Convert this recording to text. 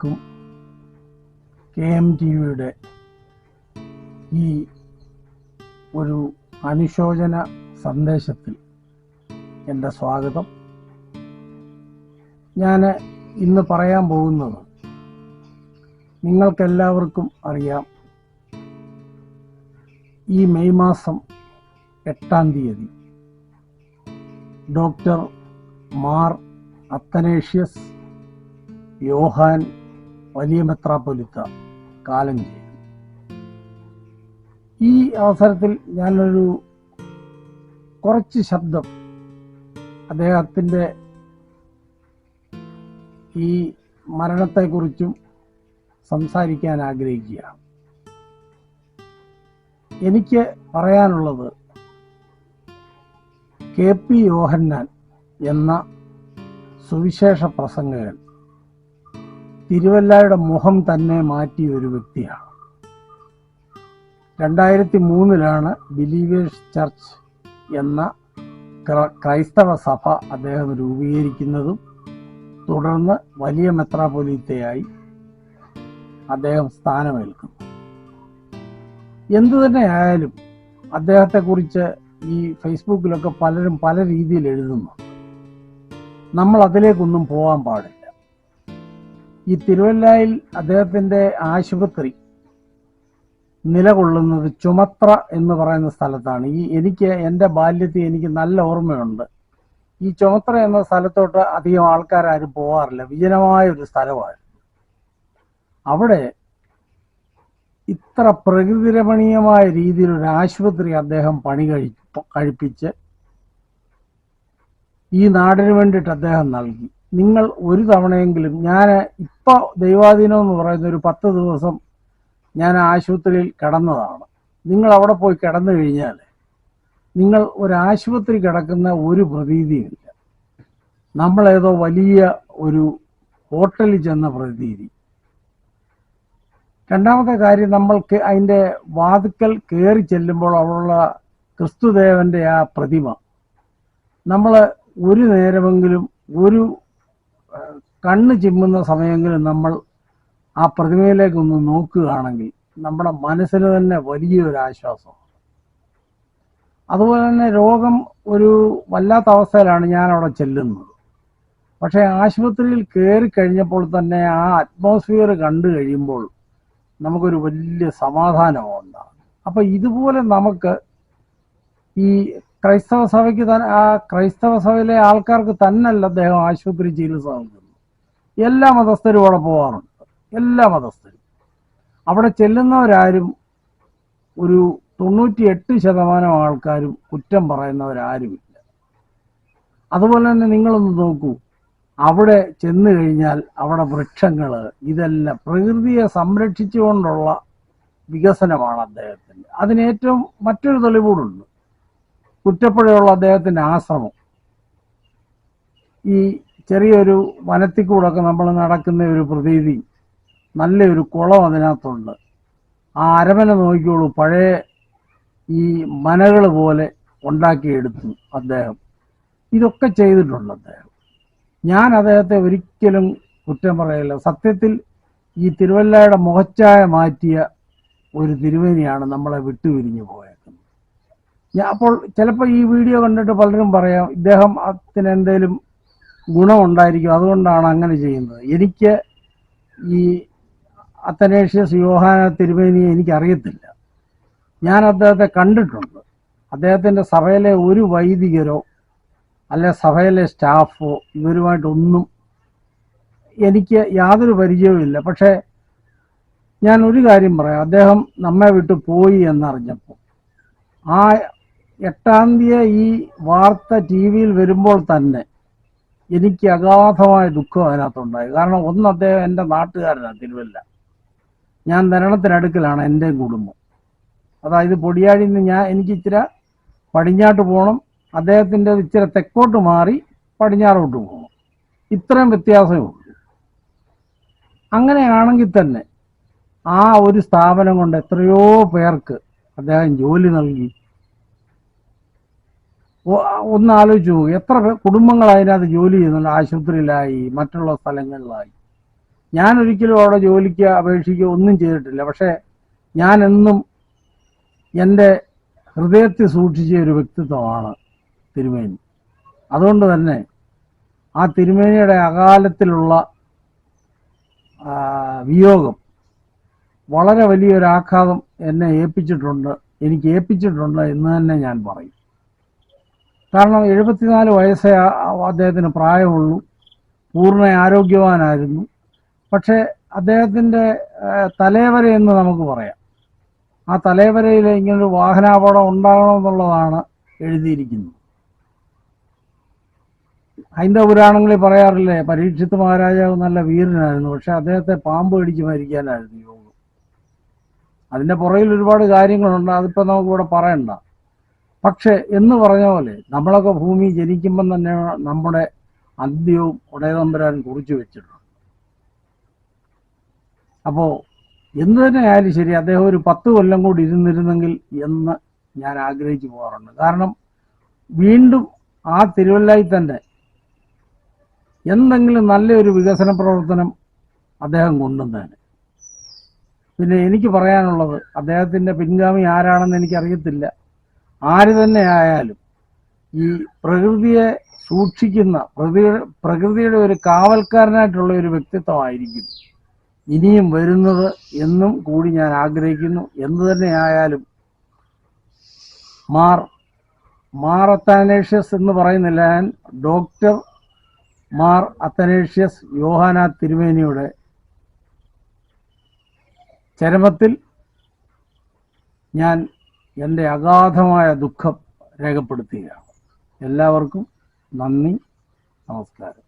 എല്ലാവർക്കും K M T വിയുടെ ഈ ഒരു അനുശോചന സന്ദേശത്തിൽ എന്റെ സ്വാഗതം. ഞാൻ ഇന്ന് പറയാൻ പോകുന്നത് നിങ്ങൾക്കെല്ലാവർക്കും അറിയാം ഈ മെയ് മാസം എട്ടാം തീയതി ഡോക്ടർ മാർ അത്തനേഷ്യസ് യോഹാൻ വലിയ മെത്രാപ്പൊലിത്ത കാലം ചെയ്തു. ഈ അവസരത്തിൽ ഞാനൊരു കുറച്ച് ശബ്ദം അദ്ദേഹത്തിന്റെ ഈ മരണത്തെക്കുറിച്ചും സംസാരിക്കാൻ ആഗ്രഹിക്കുക എനിക്ക് പറയാനുള്ളത് കെ പി യോഹന്നാൻ എന്ന സുവിശേഷ പ്രസംഗകൻ തിരുവല്ലയുടെ മുഖം തന്നെ മാറ്റിയ ഒരു വ്യക്തിയാണ്. രണ്ടായിരത്തി മൂന്നിലാണ് ബിലീവേഴ്സ് ചർച്ച് എന്ന ക്രൈസ്തവ സഭ അദ്ദേഹം രൂപീകരിക്കുന്നതും തുടർന്ന് വലിയ മെത്രാപൊലീത്തയായി അദ്ദേഹം സ്ഥാനമേൽക്കുന്നു. എന്തു തന്നെ ആയാലും അദ്ദേഹത്തെക്കുറിച്ച് ഈ ഫേസ്ബുക്കിലൊക്കെ പലരും പല രീതിയിൽ എഴുതുന്നു. നമ്മൾ അതിലേക്കൊന്നും പോകാൻ പാടില്ല. ഈ തിരുവല്ലായിൽ അദ്ദേഹത്തിന്റെ ആശുപത്രി നിലകൊള്ളുന്നത് ചുമത്ര എന്ന് പറയുന്ന സ്ഥലത്താണ്. ഈ എനിക്ക് എന്റെ ബാല്യത്തിൽ എനിക്ക് നല്ല ഓർമ്മയുണ്ട്. ഈ ചുമത്ര എന്ന സ്ഥലത്തോട്ട് അധികം ആൾക്കാരും പോകാറില്ല വിജനമായ ഒരു സ്ഥലമാണ് അവിടെ ഇത്ര പ്രകൃതിരമണീയമായ രീതിയിൽ ഒരു ആശുപത്രി അദ്ദേഹം പണി കഴി കഴിപ്പിച്ച് ഈ നാടിന് വേണ്ടിയിട്ട് അദ്ദേഹം നൽകി. നിങ്ങൾ ഒരു തവണയെങ്കിലും ഞാൻ ഇപ്പോൾ ദൈവാധീനം എന്ന് പറയുന്ന ഒരു പത്ത് ദിവസം ഞാൻ ആശുപത്രിയിൽ കിടന്നതാണ്. നിങ്ങൾ അവിടെ പോയി കിടന്നു കഴിഞ്ഞാൽ നിങ്ങൾ ഒരു ആശുപത്രി കിടക്കുന്ന ഒരു പ്രതീതിയില്ല. നമ്മളേതോ വലിയ ഒരു ഹോട്ടലിൽ ചെന്ന പ്രതീതി. രണ്ടാമത്തെ കാര്യം നമ്മൾക്ക് അതിന്റെ വാതുക്കൽ കയറി ചെല്ലുമ്പോൾ അവിടെയുള്ള ക്രിസ്തുദേവന്റെ ആ പ്രതിമ. നമ്മൾ ഒരു നേരമെങ്കിലും ഒരു കണ്ണ് ചിമ്മുന്ന സമയങ്ങളിൽ നമ്മൾ ആ പ്രതിമയിലേക്കൊന്ന് നോക്കുകയാണെങ്കിൽ നമ്മുടെ മനസ്സിന് തന്നെ വലിയൊരു ആശ്വാസം. അതുപോലെ തന്നെ രോഗം ഒരു വല്ലാത്ത അവസ്ഥയിലാണ് ഞാൻ അവിടെ ചെല്ലുന്നത്. പക്ഷേ ആശുപത്രിയിൽ കയറി കഴിഞ്ഞപ്പോൾ തന്നെ ആ അറ്റ്മോസ്ഫിയർ കണ്ടു കഴിയുമ്പോൾ നമുക്കൊരു വലിയ സമാധാനമുണ്ടാകും അപ്പം ഇതുപോലെ നമുക്ക് ഈ ക്രൈസ്തവ സഭയ്ക്ക് തന്നെ ആ ക്രൈസ്തവ സഭയിലെ ആൾക്കാർക്ക് തന്നല്ല അദ്ദേഹം ആശുപത്രി ചികിത്സ നൽകുന്നു എല്ലാ മതസ്ഥരും അവിടെ പോകാറുണ്ട് എല്ലാ മതസ്ഥരും. അവിടെ ചെല്ലുന്നവരാരും ഒരു തൊണ്ണൂറ്റി എട്ട് ശതമാനം ആൾക്കാരും കുറ്റം പറയുന്നവരാരുമില്ല. അതുപോലെ തന്നെ നിങ്ങളൊന്ന് നോക്കൂ. അവിടെ ചെന്ന് കഴിഞ്ഞാൽ അവിടെ വൃക്ഷങ്ങൾ ഇതെല്ലാം പ്രകൃതിയെ സംരക്ഷിച്ചുകൊണ്ടുള്ള വികസനമാണ് അദ്ദേഹത്തിന്റെ. അതിന് ഏറ്റവും മറ്റൊരു തെളിവുകൂടുണ്ട് കുറ്റപ്പുഴയുള്ള അദ്ദേഹത്തിന്റെ ആശ്രമം. ഈ ചെറിയൊരു വനത്തിൽ കൂടൊക്കെ നമ്മൾ നടക്കുന്ന ഒരു പ്രതീതി നല്ലൊരു കുളം അതിനകത്തുണ്ട്. ആ അരമന നോക്കിയോളൂ പഴയ ഈ മനകൾ പോലെ ഉണ്ടാക്കിയെടുത്തു അദ്ദേഹം. ഇതൊക്കെ ചെയ്തിട്ടുണ്ട് അദ്ദേഹം. ഞാൻ അദ്ദേഹത്തെ ഒരിക്കലും കുറ്റം പറയില്ല. സത്യത്തിൽ ഈ തിരുവല്ലയുടെ മുഖച്ചായ മാറ്റിയ ഒരു തിരുവേനിയാണ് നമ്മളെ വിട്ടുപിരിഞ്ഞു പോയേക്കുന്നത് ഞാൻ അപ്പോൾ ചിലപ്പോൾ ഈ വീഡിയോ കണ്ടിട്ട് പലരും പറയാം ഇദ്ദേഹം അതിന് എന്തെങ്കിലും ഗുണമുണ്ടായിരിക്കും. അതുകൊണ്ടാണ് അങ്ങനെ ചെയ്യുന്നത്. എനിക്ക് ഈ അത്തനേഷ്യസ് യോഹാന തിരുമേനിയെ എനിക്കറിയത്തില്ല. ഞാൻ അദ്ദേഹത്തെ കണ്ടിട്ടുണ്ട്. അദ്ദേഹത്തിന്റെ സഭയിലെ ഒരു വൈദികരോ അല്ലെ സഭയിലെ സ്റ്റാഫോ ഇവരുമായിട്ടൊന്നും എനിക്ക് യാതൊരു പരിചയവുമില്ല പക്ഷേ ഞാൻ ഒരു കാര്യം പറയാം. അദ്ദേഹം നമ്മെ വിട്ടു പോയി എന്നറിഞ്ഞപ്പോൾ ആ എട്ടാം തീയതി ഈ വാർത്ത ടി വിയിൽ വരുമ്പോൾ തന്നെ എനിക്ക് അഗാധമായ ദുഃഖം അതിനകത്തുണ്ടായി. കാരണം ഒന്ന് അദ്ദേഹം എന്റെ നാട്ടുകാരനാണ് തിരുവല്ല. ഞാൻ ധരണത്തിനടുക്കലാണ് എന്റെ കുടുംബം. അതായത് പൊടിയാഴിയിൽ നിന്ന് ഞാൻ എനിക്ക് ഇച്ചിരി പടിഞ്ഞാട്ട് പോകണം അദ്ദേഹത്തിന്റെ ഇച്ചിരി തെക്കോട്ട് മാറി പടിഞ്ഞാറോട്ട് പോകണം ഇത്രയും വ്യത്യാസമേ ഉള്ളൂ. അങ്ങനെയാണെങ്കിൽ തന്നെ ആ ഒരു സ്ഥാപനം കൊണ്ട് എത്രയോ പേർക്ക് അദ്ദേഹം ജോലി നൽകി. ഒന്ന് ആലോചിച്ച് പോകും എത്ര കുടുംബങ്ങൾ അതിനകത്ത് ജോലി ചെയ്യുന്നുണ്ട്? ആശുപത്രിയിലായി മറ്റുള്ള സ്ഥലങ്ങളിലായി. ഞാൻ ഒരിക്കലും അവിടെ ജോലിക്ക് അപേക്ഷിക്കുകയോ ഒന്നും ചെയ്തിട്ടില്ല. പക്ഷേ ഞാൻ എന്നും എന്റെ ഹൃദയത്തിൽ സൂക്ഷിച്ച ഒരു വ്യക്തിത്വമാണ് തിരുമേനി. അതുകൊണ്ട് തന്നെ ആ തിരുമേനിയുടെ അകാലത്തിലുള്ള വിയോഗം വളരെ വലിയൊരാഘാതം എന്നെ ഏൽപ്പിച്ചിട്ടുണ്ട് എനിക്ക് ഏൽപ്പിച്ചിട്ടുണ്ട് എന്ന് തന്നെ ഞാൻ പറയും. കാരണം എഴുപത്തിനാല് വയസ്സേ അദ്ദേഹത്തിന് പ്രായമുള്ളൂ. പൂർണ ആരോഗ്യവാനായിരുന്നു. പക്ഷേ അദ്ദേഹത്തിന്റെ തലേവര എന്ന് നമുക്ക് പറയാം. ആ തലേവരയിൽ ഇങ്ങനൊരു വാഹനാപകടം ഉണ്ടാകണമെന്നുള്ളതാണ് എഴുതിയിരിക്കുന്നത്. ഹൈന്ദവ പുരാണങ്ങളിൽ പറയാറില്ലേ പരീക്ഷിത്ത് മഹാരാജാവ് നല്ല വീരനായിരുന്നു പക്ഷെ അദ്ദേഹത്തെ പാമ്പ് കടിച്ച് മരിക്കാനായിരുന്നു യോഗം. അതിന്റെ പുറകിൽ ഒരുപാട് കാര്യങ്ങളുണ്ട് അതിപ്പോൾ നമുക്കിവിടെ പറയണ്ട. പക്ഷെ എന്ന് പറഞ്ഞ പോലെ നമ്മളൊക്കെ ഭൂമി ജനിക്കുമ്പം തന്നെ നമ്മുടെ അന്ത്യവും ഉടയതമ്പരാൻ കുറിച്ചു വെച്ചിട്ടുണ്ട്. അപ്പോൾ എന്ത് തന്നെ ആയാലും ശരി അദ്ദേഹം ഒരു പത്ത് കൊല്ലം കൂടി ഇരുന്നിരുന്നെങ്കിൽ എന്ന് ഞാൻ ആഗ്രഹിച്ചു പോകാറുണ്ട്. കാരണം വീണ്ടും ആ തിരുവല്ലായി തന്നെ എന്തെങ്കിലും നല്ലൊരു വികസന പ്രവർത്തനം അദ്ദേഹം കൊണ്ടുവന്നേനെ. പിന്നെ എനിക്ക് പറയാനുള്ളത് അദ്ദേഹത്തിന്റെ പിൻഗാമി ആരാണെന്ന് എനിക്കറിയത്തില്ല. ആര് തന്നെ ആയാലും ഈ പ്രകൃതിയെ സൂക്ഷിക്കുന്ന പ്രകൃതിയുടെ പ്രകൃതിയുടെ ഒരു കാവൽക്കാരനായിട്ടുള്ള ഒരു വ്യക്തിത്വമായിരിക്കും. ഇനിയും വരുന്നത് എന്നും കൂടി ഞാൻ ആഗ്രഹിക്കുന്നു. എന്തു തന്നെ ആയാലും മാർ മാർ അത്താനേഷ്യസ് എന്ന് പറയുന്നില്ല ഞാൻ ഡോക്ടർ മാർ അത്തനേഷ്യസ് യോഹാന തിരുമേനിയുടെ ചരമത്തിൽ ഞാൻ എന്റെ അഗാധമായ ദുഃഖം രേഖപ്പെടുത്തുകയാണ്. എല്ലാവർക്കും നന്ദി നമസ്കാരം.